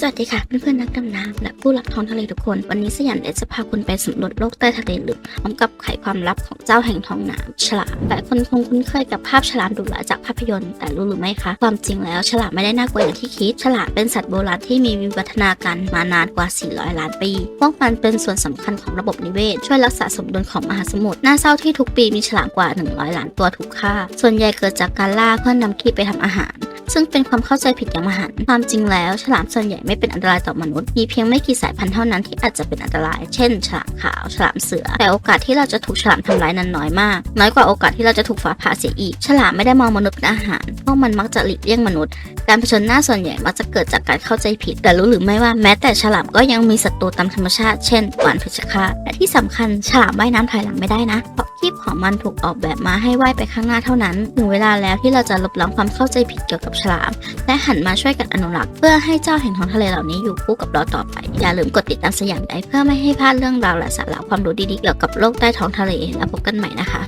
สวัสดีค่ะเพื่อนๆนักดำน้ำและผู้รักท้องทะเลทุกคน วันนี้สยามเดชจะพาคุณไปสำรวจโลกใต้ทะเลลึกพร้อมกับไขความลับของเจ้าแห่งท้องน้ำฉลามหลายคนคงคุ้นเคยกับภาพฉลามดุร้ายจากภาพยนตร์แต่รู้หรือไม่คะความจริงแล้วฉลามไม่ได้น่ากลัวอย่างที่คิด ฉลามเป็นสัตว์โบราณที่มีวิวัฒนาการมานานกว่า 400 ล้านปีพวกมันเป็นส่วนสำคัญของระบบนิเวศ ช่วยรักษาสมดุลของมหาสมุทรน่าเศร้าที่ทุกปีมีฉลามกว่า 100 ล้านตัวถูกฆ่า ส่วนใหญ่เกิดจากการล่าเพื่อนำขี้ไปทำอาหาร ซึ่งเป็นความเข้าใจผิดอย่างมหันต์ความจริงแล้วฉลามส่วนใหญ่ไม่เป็นอันตรายต่อมนุษย์ มีเพียงไม่กี่สายพันธุ์เท่านั้นที่อาจจะเป็นอันตราย เช่น ฉลามขาว ฉลามเสือ แต่โอกาสที่เราจะถูกฉลามทำร้ายนั้นน้อยมาก น้อยกว่าโอกาสที่เราจะถูกฟ้าผ่าเสียอีก ฉลามไม่ได้มองมนุษย์เป็นอาหาร พวกมันมักจะหลีกเลี่ยงมนุษย์ การเผชิญหน้าส่วนใหญ่มักจะเกิดจากการเข้าใจผิด แต่รู้หรือไม่ว่าแม้แต่ฉลามก็ยังมีศัตรูตามธรรมชาติ เช่นหวานเพชฌฆาตและที่สำคัญฉลามว่ายน้ำถอยหลังไม่ได้นะ เพราะคีบของมันถูกออกแบบมาให้ว่ายไปข้างหน้าเท่านั้น ถึงเวลาแล้วที่เราจะลบล้างความเข้าใจผิดเกี่ยวกับฉลาม และหันมาช่วยกันอนุรักษ์เพื่อให้เจ้าแห่งท้องทะเลเหล่านี้อยู่คู่กับเราต่อไป อย่าลืมกดติดตามสยามได้เพื่อไม่ให้พลาดเรื่องราวและสาระความรู้ดีๆเกี่ยวกับโลกใต้ท้องทะเลแล้วพบกันใหม่นะคะ